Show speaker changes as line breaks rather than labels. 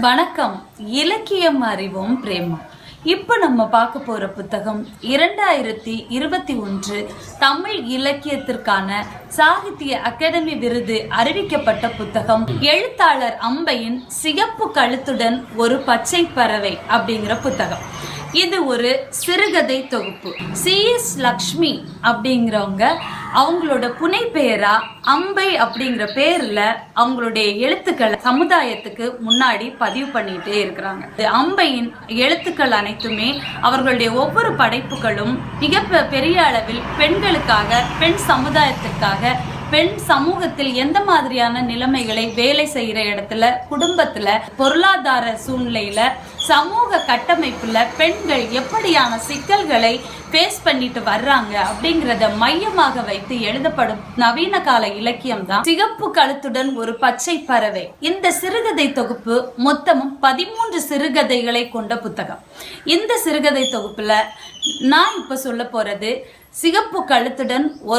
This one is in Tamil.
வணக்கம். இலக்கியம் அறிவும் பிரேமம் இப்போ நம்ம பார்க்க போற புத்தகம் இரண்டாயிரத்தி இருபத்தி ஒன்று தமிழ் இலக்கியத்திற்கான சாகித்ய அகாடமி விருது அறிவிக்கப்பட்ட புத்தகம். எழுத்தாளர் அம்பையின் சிகப்பு கழுத்துடன் ஒரு பச்சை பறவை அப்படிங்கிற புத்தகம். இது ஒரு சிறுகதை தொகுப்பு. சி எஸ் லக்ஷ்மி அப்படிங்கிறவங்க அவங்களோட புனை பெயரா அம்பை அப்படிங்கிற பேர்ல அவங்களுடைய எழுத்துக்களை சமுதாயத்துக்கு முன்னாடி பதிவு பண்ணிட்டே இருக்கிறாங்க. அம்பையின் எழுத்துக்கள் அனைத்துமே அவர்களுடைய ஒவ்வொரு படைப்புகளும் மிக பெரிய அளவில் பெண்களுக்காக பெண் சமுதாயத்திற்காக பெண் சமூகத்தில் எந்த மாதிரியான நிலைமைகளை வேலை செய்யற இடத்துல குடும்பத்துல பொருளாதார சூழ்நிலையில சமூக கட்டமைப்புல பெண்கள் எப்படியான சிக்கல்களை ஃபேஸ் பண்ணிட்டு வர்றாங்க அப்படிங்கறத மையமாக வைத்து எழுதப்படும் நவீன கால இலக்கியம் தான் சிகப்பு கழுத்துடன் ஒரு பச்சை பறவை. இந்த சிறுகதை தொகுப்பு மொத்தமும் பதிமூன்று சிறுகதைகளை கொண்ட புத்தகம். இந்த சிறுகதை தொகுப்புல நான் இப்ப சொல்ல போறது சிகப்பு கழுத்துடன் ஒரு